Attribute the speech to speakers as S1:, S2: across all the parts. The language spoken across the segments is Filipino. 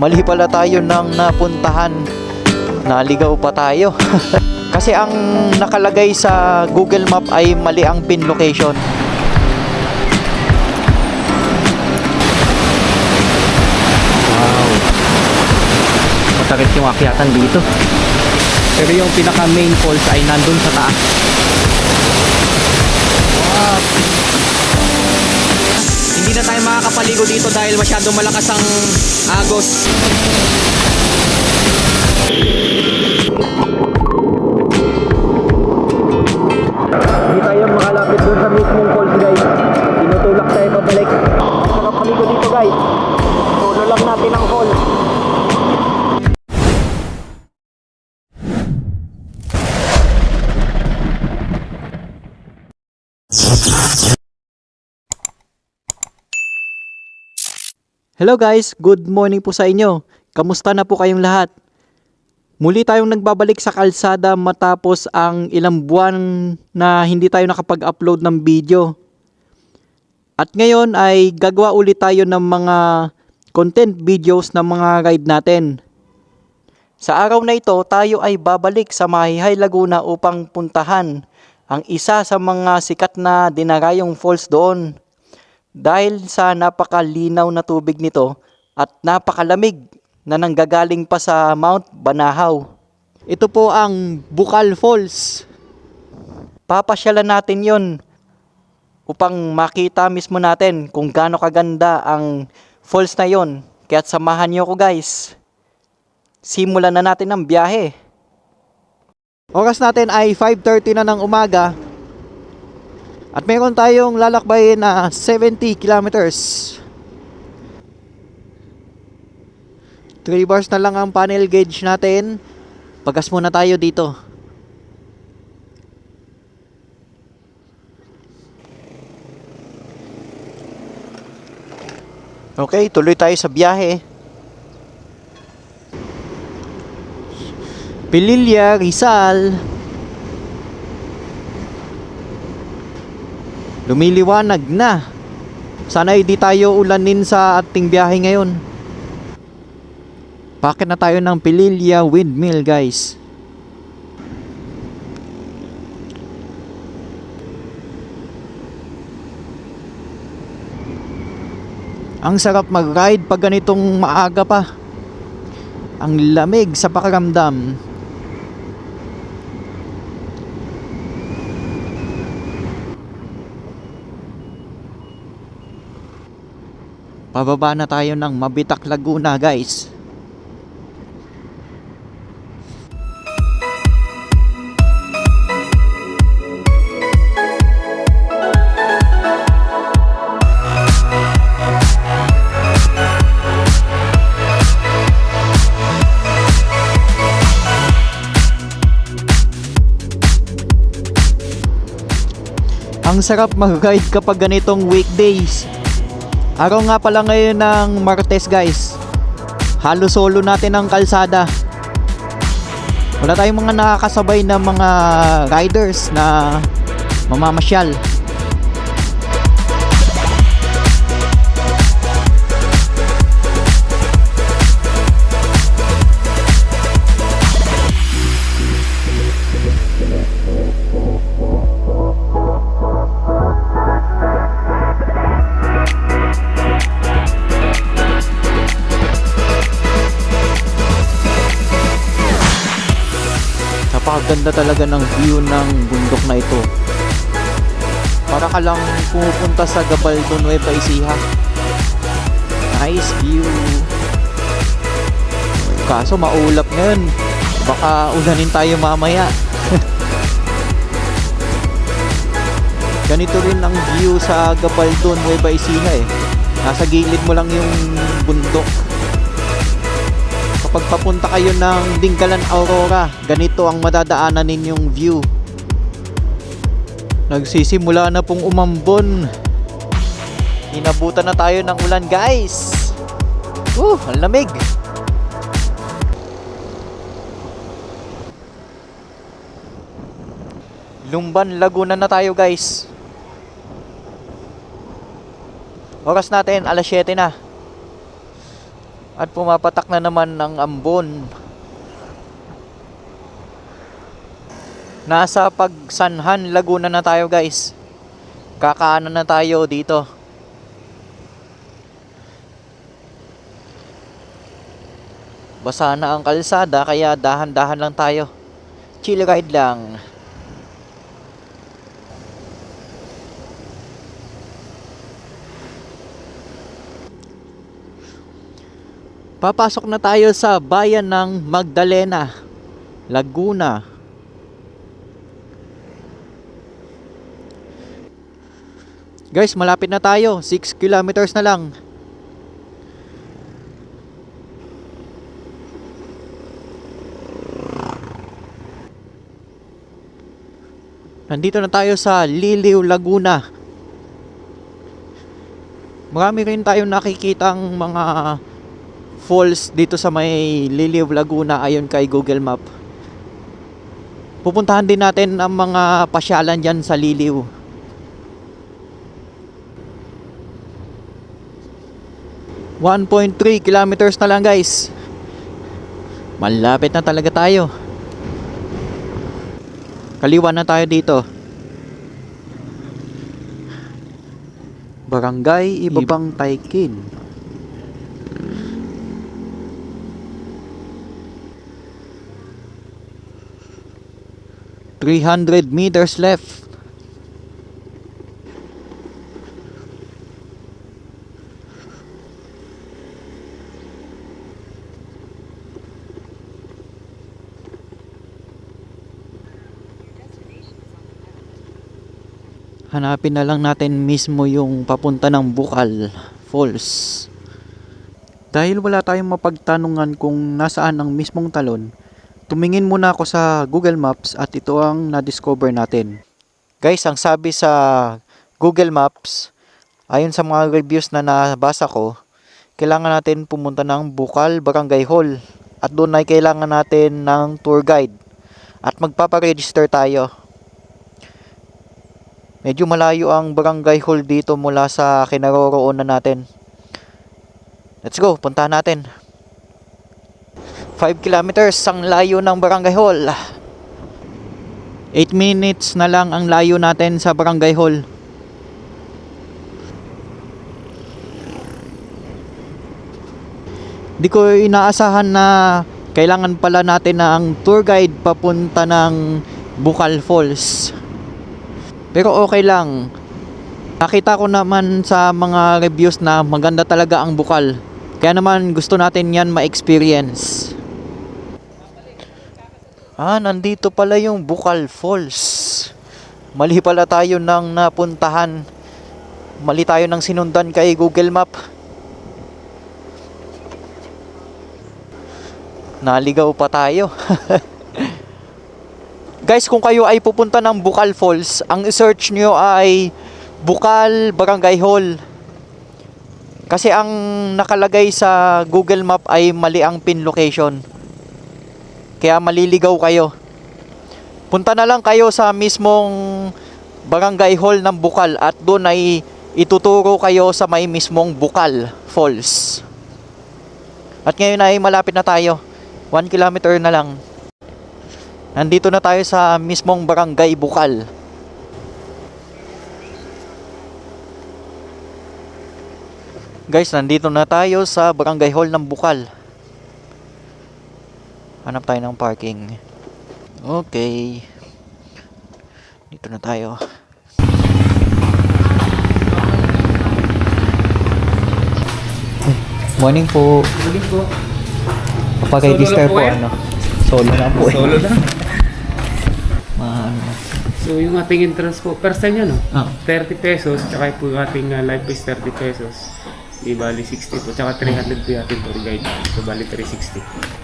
S1: mali pala tayo ng napuntahan. Naligaw pa tayo. Kasi ang nakalagay sa Google Map ay mali ang pin location. Wow. Matagal yung akyatan dito. Pero yung pinaka main falls ay nandun sa taas. Wow. Hindi na tayo makakapaligo dito dahil masyadong malakas ang agos. Hindi tayo makalapit doon sa mismong falls guys. Hello guys, good morning po sa inyo. Kamusta na po kayong lahat? Muli tayong nagbabalik sa kalsada matapos ang ilang buwan na hindi tayo nakapag-upload ng video. At ngayon ay gagawa ulit tayo ng mga content videos ng mga ride natin. Sa araw na ito, tayo ay babalik sa Mahihay Laguna upang puntahan ang isa sa mga sikat na dinarayong falls doon. Dahil sa napakalinaw na tubig nito at napakalamig na nanggagaling pa sa Mount Banahaw. Ito po ang Bukal Falls. Papasyalan natin yon upang makita mismo natin kung gaano kaganda ang falls na yon. Kaya't samahan niyo ko guys. Simulan na natin ang biyahe. Oras natin ay 5.30 na ng umaga at meron tayong lalakbayin na 70 kilometers. 3 bars na lang ang panel gauge natin. Pagas muna tayo dito. Okay, tuloy tayo sa biyahe. Pililya, Rizal. Lumiliwanag na. Sana hindi tayo ulanin sa ating biyahe ngayon. Bakit na tayo ng Pililya Windmill guys? Ang sarap mag-ride pag ganitong maaga pa. Ang lamig sa pakiramdam. Pababa na tayo ng Mabitak Laguna guys. Ang sarap mag-ride kapag ganitong weekdays. Araw nga pala ngayon ng Martes guys. Halo solo natin ang kalsada. Wala tayong mga nakakasabay na mga riders na mamamasyal. Napakaganda talaga ng view ng bundok na ito. Para ka lang pumupunta sa Gabaldon Nueva Ecija. Nice view. Kaso maulap ngayon. Baka ulanin tayo mamaya. Ganito rin ang view sa Gabaldon Nueva Ecija eh. Nasa gilid mo lang yung bundok kapag papunta kayo ng Dinggalan Aurora, ganito ang madadaanan ninyong view. Nagsisimula na pong umambon. Inabutan na tayo ng ulan, guys. Uh, ang lamig. Lumban, Laguna na tayo, guys. Oras natin, alas 7 na. At pumapatak na naman ng ambon. Nasa Pagsanhan, Laguna na tayo guys. Kakaanan na tayo dito. Basa na ang kalsada kaya dahan-dahan lang tayo. Chill ride lang. Papasok na tayo sa bayan ng Magdalena, Laguna. Guys, malapit na tayo. 6 kilometers na lang. Nandito na tayo sa Liliw, Laguna. Marami rin tayong nakikitang mga falls dito sa may Liliw, Laguna ayon kay Google Map. Pupuntahan din natin ang mga pasyalan dyan sa Liliw. One point three kilometers na lang guys. Malapit na talaga tayo. Kaliwa na tayo dito. Barangay Ibabang Taikin. Three hundred meters left. Hanapin na lang natin mismo yung papunta ng Bukal Falls. Dahil wala tayong mapagtanungan kung nasaan ang mismong talon, tumingin muna ako sa Google Maps at ito ang na-discover natin. Guys, ang sabi sa Google Maps, ayon sa mga reviews na nabasa ko, kailangan natin pumunta ng Bukal Barangay Hall at doon ay kailangan natin ng tour guide at magpaparegister tayo. Medyo malayo ang barangay hall dito mula sa kinaroroonan natin. Let's go, puntahan natin. 5 kilometers ang layo ng barangay hall. 8 minutes na lang ang layo natin sa barangay hall. Di ko inaasahan na kailangan pala natin ng tour guide papunta ng Bukal Falls. Pero okay lang. Nakita ko naman sa mga reviews na maganda talaga ang bukal. Kaya naman gusto natin yan ma-experience. Ah, nandito pala yung Bukal Falls. Mali pala tayo nang napuntahan. Mali tayo nang sinundan kay Google Map. Naligaw pa tayo. Guys, kung kayo ay pupunta ng Bukal Falls, ang search nyo ay Bukal Barangay Hall. Kasi ang nakalagay sa Google Map ay mali ang pin location. Kaya maliligaw kayo. Punta na lang kayo sa mismong Barangay Hall ng Bukal at doon ay ituturo kayo sa may mismong Bukal Falls. At ngayon ay malapit na tayo. 1 kilometer na lang. Nandito na tayo sa mismong barangay Bukal. Guys, nandito na tayo sa barangay hall ng Bukal. Hanap tayo ng parking. Okay. Dito na tayo. Morning po.
S2: Morning po.
S1: Kapag-register
S2: Solo
S1: po,
S2: po
S1: ano. Solo na po.
S2: Solo.
S1: Maano.
S2: So yung ating entrance po, first time yan no?
S1: Ah.
S2: 30 pesos, tsaka po yung ating uh, live is 30 pesos. Di bali 60 po, tsaka 300 po yung ating tour guide. So bali 360.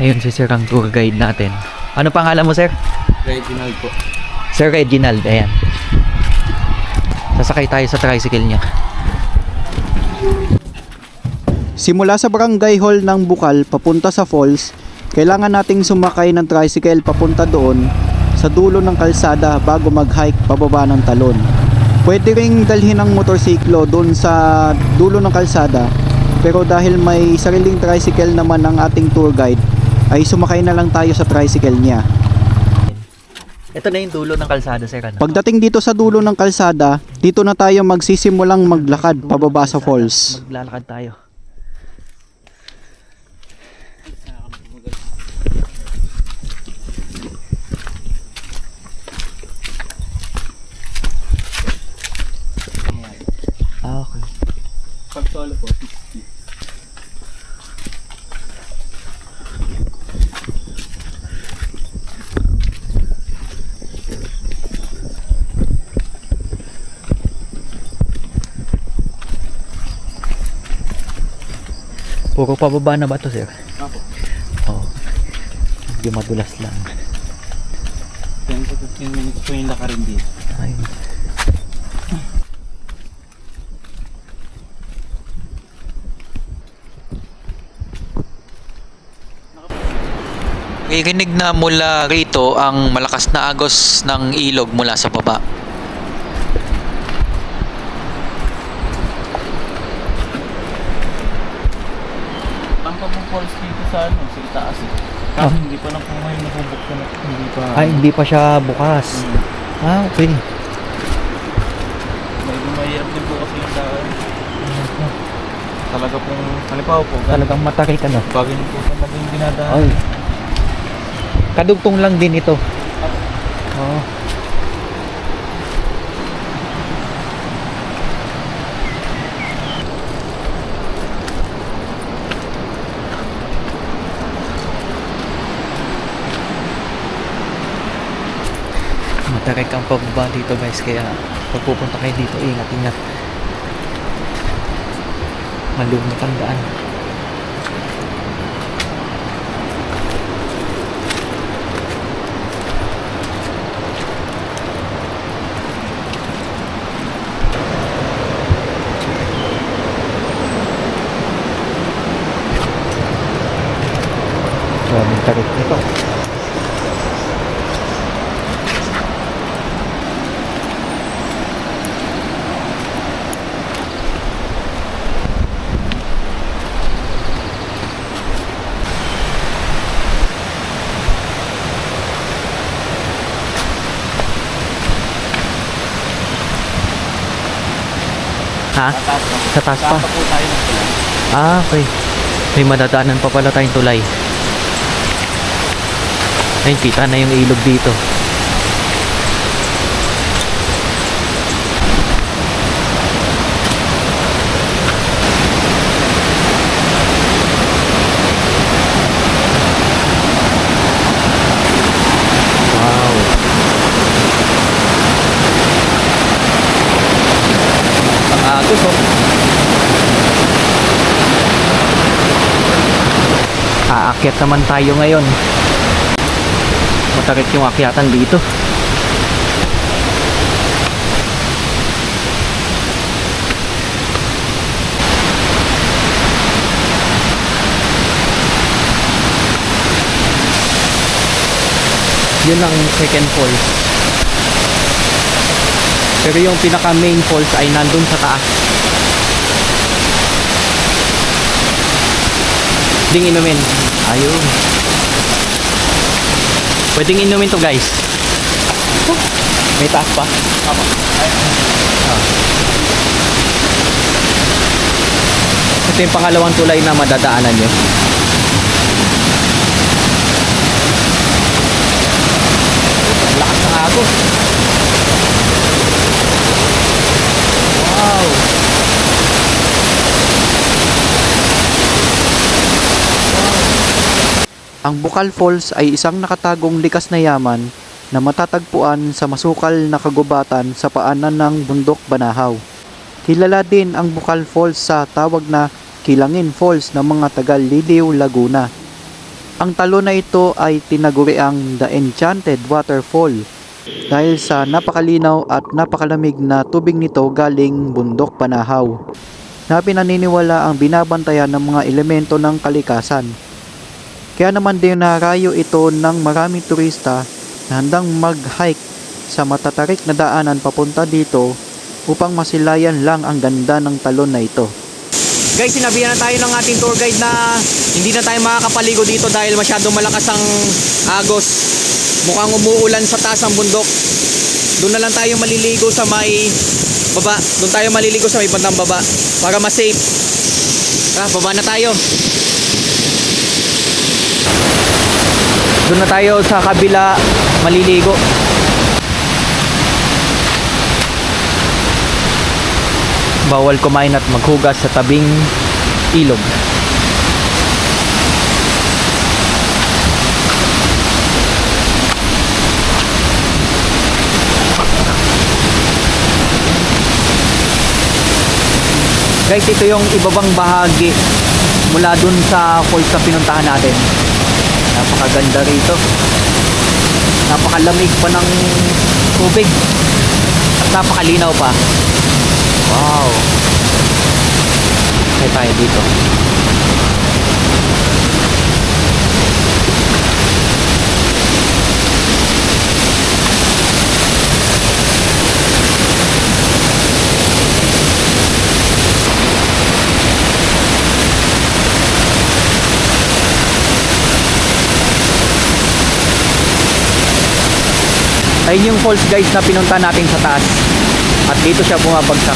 S1: Ayun si Sir ang tour guide natin. Ano pangalan mo, Sir?
S2: Reginald po.
S1: Sir Reginald, ayan. Sasakay tayo sa tricycle niya. Simula sa barangay hall ng Bukal papunta sa falls, kailangan nating sumakay ng tricycle papunta doon sa dulo ng kalsada bago mag-hike pababa ng talon. Pwede ring dalhin ang motorsiklo doon sa dulo ng kalsada. Pero dahil may sariling tricycle naman ang ating tour guide, ay sumakay na lang tayo sa tricycle niya.
S3: Ito na yung dulo ng kalsada, sir. Ano?
S1: Pagdating dito sa dulo ng kalsada, dito na tayo magsisimulang maglakad pababa sa falls.
S3: Maglalakad tayo. Ah, okay.
S2: Pag solo po,
S3: Puro pababa na ba to, sir?
S2: Apo.
S3: Oo. Medyo madulas lang.
S2: 10 to 15 minutes po yung lakarin dito.
S3: Ay.
S4: Irinig na mula rito ang malakas na agos ng ilog mula sa baba.
S2: Ang pag-falls dito sa ano, sa itaas eh. Kaso hindi pa lang po ngayon nabubuksan at hindi pa.
S3: Ay, hindi pa siya bukas.
S2: Hmm.
S3: Ah, okay.
S2: Medyo mahirap din po kasi yung daan. Talaga pong, halimbawa po,
S3: Talagang matarik ano.
S2: bagay niyo po sa maging dinadaan.
S3: Ay. Kadugtong lang din ito. Oo. Matarik ang pababa dito guys. Kaya pag pupunta kayo dito ingat-ingat. Malumot ang daan Maraming tarik nito. Ha? Sa taas pa? Ah, okay. May madadaanan pa pala tayong tulay. Ayun, kita na yung ilog dito. Wow. Ang agos oh. Aakyat naman tayo ngayon. Matarik yung akyatan dito. Yun ang second falls. Pero yung pinaka main falls ay nandun sa taas. Ding inumin. Ayun. Pwedeng inumin to guys. May taas pa.
S2: Apo. Ay,
S3: Ito yung pangalawang tulay na madadaanan nyo. Lakas ng agos. Wow!
S1: Ang Bukal Falls ay isang nakatagong likas na yaman na matatagpuan sa masukal na kagubatan sa paanan ng bundok Banahaw. Kilala din ang Bukal Falls sa tawag na Kilangin Falls ng mga taga Liliw, Laguna. Ang talo na ito ay tinaguri ang The Enchanted Waterfall dahil sa napakalinaw at napakalamig na tubig nito galing bundok Banahaw na pinaniniwala ang binabantayan ng mga elemento ng kalikasan. Kaya naman din narayo ito ng maraming turista na handang mag-hike sa matatarik na daanan papunta dito upang masilayan lang ang ganda ng talon na ito.
S3: Guys, sinabihan na tayo ng ating tour guide na hindi na tayo makakapaligo dito dahil masyadong malakas ang agos. Mukhang umuulan sa taas ng bundok. Doon na lang tayo maliligo sa may baba. Doon tayo maliligo sa may bandang baba para mas safe. Ah, baba na tayo. Doon na tayo sa kabila maliligo. Bawal kumain at maghugas sa tabing ilog. Guys, ito yung ibabang bahagi mula dun sa falls na pinuntahan natin. Napakaganda rito. Napakalamig pa ng tubig. At napakalinaw pa. Wow. Kaya tayo dito. Ayun yung falls guys na pinunta natin sa taas. At dito siya bumabagsak.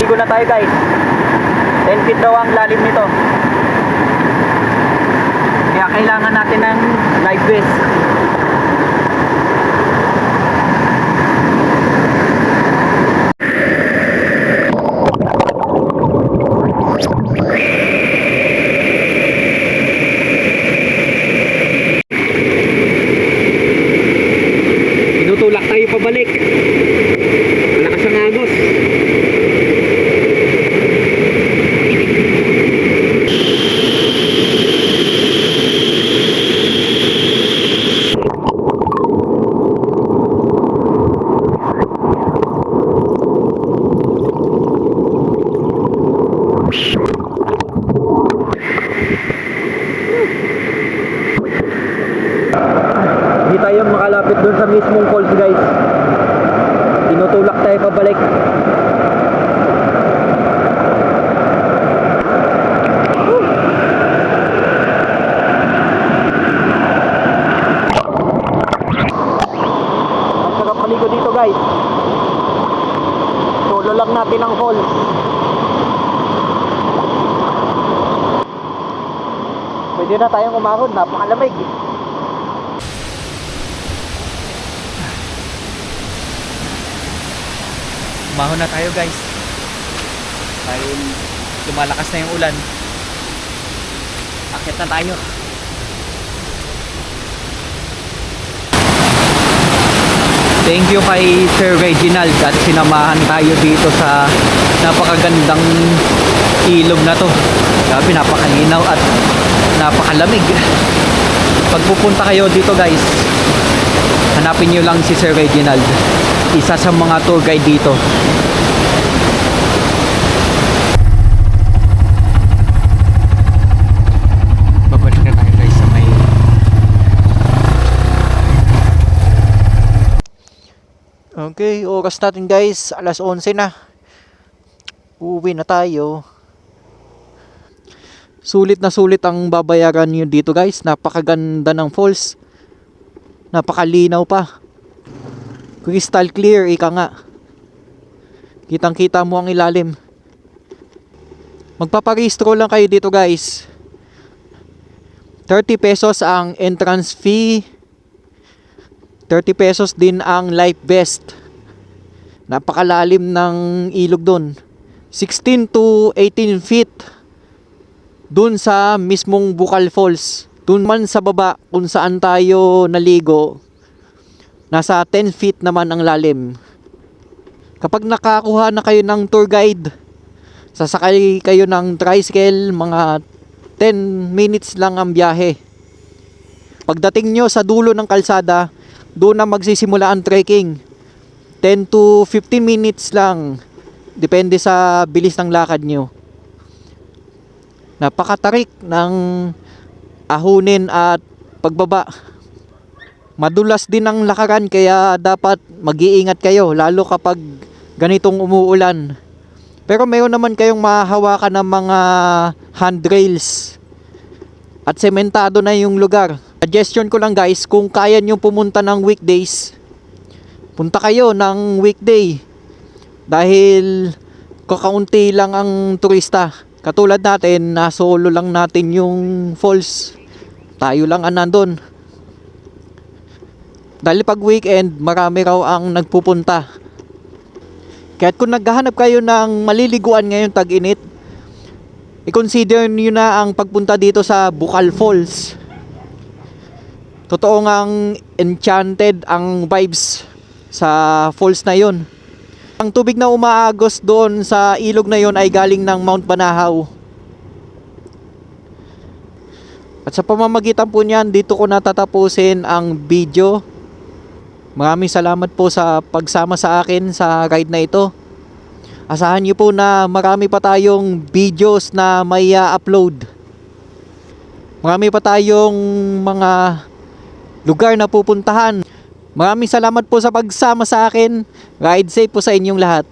S3: Ligo na tayo guys. 10 feet daw ang lalim nito. Kaya kailangan natin ng life vest. Tinutulak tayo pabalik. Malakas ang agos. Hindi tayo makalapit doon sa mismong falls guys. Tinutulak tayo pabalik. Ang sarap paligo dito guys. Solo lang natin ang falls. Pwede na tayong umahon, napakalamig. Umahon na tayo guys. Dahil lumalakas na yung ulan. Akit na tayo. Thank you kay Sir Reginald at sinamahan tayo dito sa napakagandang ilog na to. Grabe, napakalinaw at napakalamig. Pag pupunta kayo dito guys, hanapin nyo lang si Sir Reginald. Isa sa mga tour guide dito. Babalik na tayo guys sa may
S1: Okay, oras natin guys, alas 11 na. Uwi na tayo. Sulit na sulit ang babayaran nyo dito guys. Napakaganda ng falls. Napakalinaw pa. Crystal clear, ika nga. Kitang kita mo ang ilalim. Magpaparehistro lang kayo dito guys. 30 pesos ang entrance fee 30 pesos din ang life vest. Napakalalim ng ilog doon. 16 to 18 feet doon sa mismong Bukal Falls. Doon man sa baba kung saan tayo naligo, nasa 10 feet naman ang lalim. Kapag nakakuha na kayo ng tour guide, sasakay kayo ng tricycle, mga 10 minutes lang ang biyahe. Pagdating nyo sa dulo ng kalsada, doon na magsisimula ang trekking. 10 to 15 minutes lang. Depende sa bilis ng lakad nyo. Napakatarik ng ahunin at pagbaba. Madulas din ang lakaran kaya dapat mag-iingat kayo lalo kapag ganitong umuulan. Pero meron naman kayong mahahawakan ng mga handrails at sementado na yung lugar. Suggestion ko lang guys, kung kaya nyo pumunta ng weekdays, punta kayo ng weekday. Dahil kakaunti lang ang turista. Katulad natin, na solo lang natin yung falls. Tayo lang ang nandun. Dahil pag weekend, marami raw ang nagpupunta. Kaya kung naghahanap kayo ng maliliguan ngayon tag-init, i-consider nyo na ang pagpunta dito sa Bukal Falls. Totoo ngang enchanted ang vibes sa falls na yon. Ang tubig na umaagos doon sa ilog na yon ay galing ng Mount Banahaw. At sa pamamagitan po niyan, dito ko natatapusin ang video. Maraming salamat po sa pagsama sa akin sa ride na ito. Asahan niyo po na marami pa tayong videos na may upload. Marami pa tayong mga lugar na pupuntahan. Maraming salamat po sa pagsama sa akin. Ride safe po sa inyong lahat.